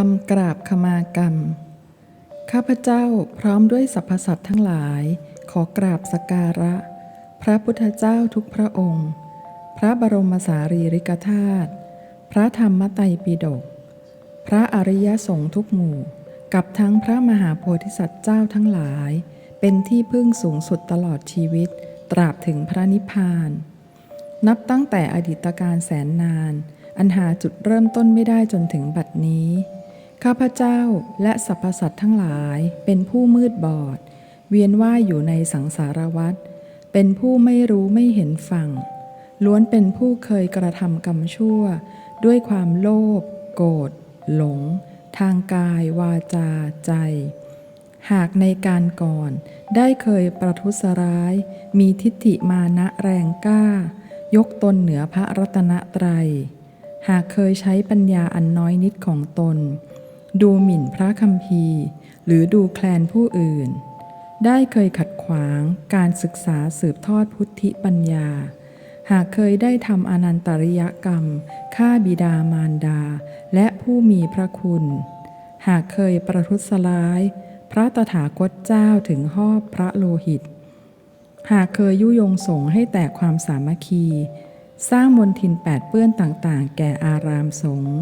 คำกราบขมากรรม ข้าพเจ้าพร้อมด้วยสรรพสัตว์ทั้งหลาย ขอกราบสการะ พระพุทธเจ้าทุกพระองค์ พระบรมสารีริกธาตุพระธรรมไตรปิฎกพระอริยสงฆ์ทุกหมู่ กับทั้งพระมหาโพธิสัตว์เจ้าทั้งหลาย เป็นที่พึ่งสูงสุดตลอดชีวิต ตราบถึงพระนิพพาน นับตั้งแต่อดีตการแสนนาน อันหาจุดเริ่มต้นไม่ได้จนถึงบัดนี้ ข้าพเจ้าและสรรพสัตว์ทั้งหลายเป็นผู้มืดบอด เวียนว่ายอยู่ในสังสารวัฏเป็นผู้ไม่รู้ไม่เห็นฝั่ง ล้วนเป็นผู้เคยกระทำกรรมชั่ว ด้วยความโลภโกรธหลง ทางกายวาจาใจ หากในการก่อนได้เคยประทุษร้าย มีทิฏฐิมานะแรงกล้า ยกตนเหนือพระรัตนตรัย หากเคยใช้ปัญญาอันน้อยนิดของตน ดูหมิ่นพระคัมภีร์ หรือดูแคลนผู้อื่น ได้เคยขัดขวางการศึกษาสืบทอดพุทธิปัญญา หากเคยได้ทำอนันตริยกรรมฆ่าบิดามารดา และผู้มีพระคุณ หากเคยประทุษร้าย พระตถาคตเจ้าถึงหอบพระโลหิต หากเคยยุยงสงให้แตกความสามัคคี สร้างมนทินแปดเปื้อนต่างๆ แก่อารามสงฆ์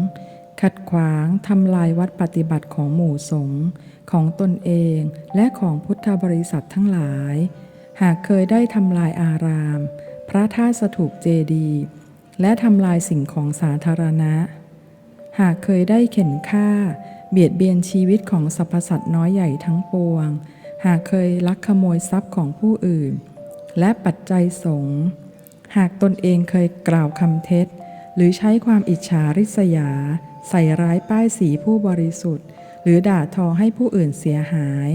ขัดขวางทำลายวัดปฏิบัติของหมู่สงฆ์ของตนเองและของพุทธบริษัททั้งหลาย หากเคยได้ทำลายอาราม พระธาตุสถูปเจดีย์และทำลายสิ่งของสาธารณะ หากเคยได้เข็นฆ่า เบียดเบียนชีวิตของสรรพสัตว์น้อยใหญ่ทั้งปวง หากเคยลักขโมยทรัพย์ของผู้อื่น และปัจจัยสงฆ์หากตนเองเคยกล่าวคำเท็จ หรือใช้ความอิจฉาริษยา ใส่ร้ายป้ายสีผู้บริสุทธิ์ หรือด่าทอให้ผู้อื่นเสียหาย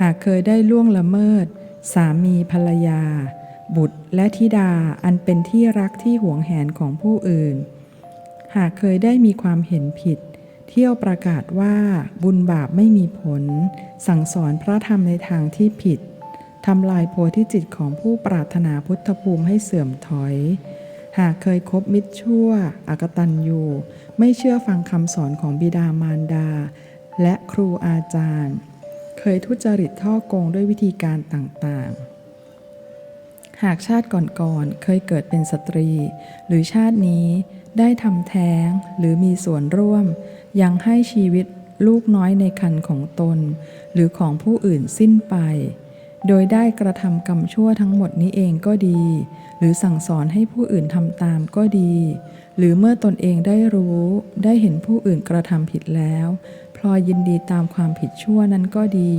หากเคยได้ล่วงละเมิด สามีภรรยา บุตรและธิดาอันเป็นที่รักที่หวงแหนของผู้อื่น หากเคยได้มีความเห็นผิด เที่ยวประกาศว่าบุญบาปไม่มีผล สั่งสอนพระธรรมในทางที่ผิดทำลายโพธิจิตของผู้ปรารถนาพุทธภูมิให้เสื่อมถอย หากเคยคบมิตรชั่วอากตันยูไม่เชื่อฟังคำสอนของบิดามารดา และครูอาจารย์ เคยทุจริตท่อโกงด้วยวิธีการต่างๆ หากชาติก่อนๆเคยเกิดเป็นสตรี หรือชาตินี้ได้ทำแท้งหรือมีส่วนร่วม ยังให้ชีวิตลูกน้อยในคันของตน หรือของผู้อื่นสิ้นไป โดยได้กระทำกรรมชั่วทั้งหมดนี้เองก็ดี หรือสั่งสอนให้ผู้อื่นทำตามก็ดี หรือเมื่อตนเองได้รู้ ได้เห็นผู้อื่นกระทำผิดแล้วพลอยยินดีตามความผิดชั่วนั้นก็ดี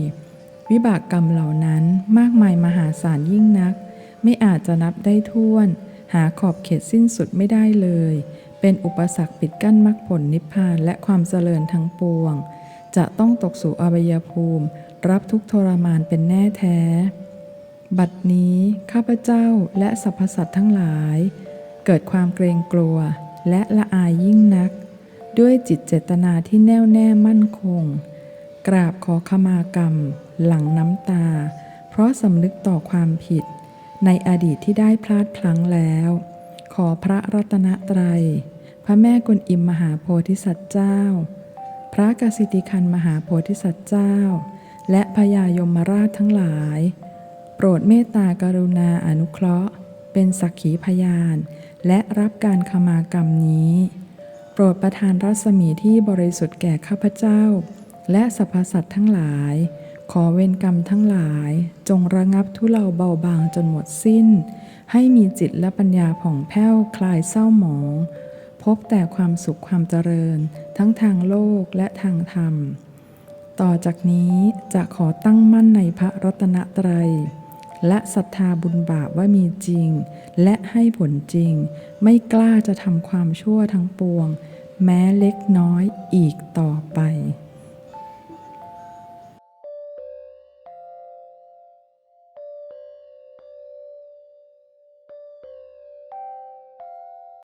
วิบากกรรมเหล่านั้นมากมายมหาศาลยิ่งนัก ไม่อาจจะนับได้ท้วน หาขอบเขตสิ้นสุดไม่ได้เลย เป็นอุปสรรคปิดกั้นมรรคผลนิพพานและความเจริญทั้งปวง จะต้องตกสู่อบายภูมิ รับทุกทรมานเป็นแน่แท้ บัดนี้ข้าพเจ้าและสรรพสัตว์ทั้งหลาย เกิดความเกรงกลัวและละอายยิ่งนัก ด้วยจิตเจตนาที่แน่วแน่มั่นคง กราบขอขมากรรม หลังน้ำตา เพราะสำนึกต่อความผิด ในอดีตที่ได้พลาดพลั้งแล้ว ขอพระรัตนตรัย พระแม่กุณอิมมหาโพธิสัตว์เจ้า พระกสิติคันมหาโพธิสัตว์เจ้า และพญายมราชทั้งหลาย โปรดเมตตากรุณาอนุเคราะห์ เป็นสักขีพยาน และรับการขมากรรมนี้ โปรดประทานรัศมีที่บริสุทธิ์แก่ข้าพเจ้า และสรรพสัตว์ทั้งหลาย ขอเวรกรรมทั้งหลาย จงระงับทุเลาเบาบางจนหมดสิ้น ให้มีจิตและปัญญาผ่องแผ้วคลายเศร้าหมอง พบแต่ความสุขความเจริญ ทั้งทางโลกและทางธรรม ต่อจากนี้จะขอตั้งมั่นในพระรัตนตรัย และศรัทธาบุญบาปว่ามีจริง และให้ผลจริง ไม่กล้าจะทำความชั่วทั้งปวง แม้เล็กน้อยอีกต่อไป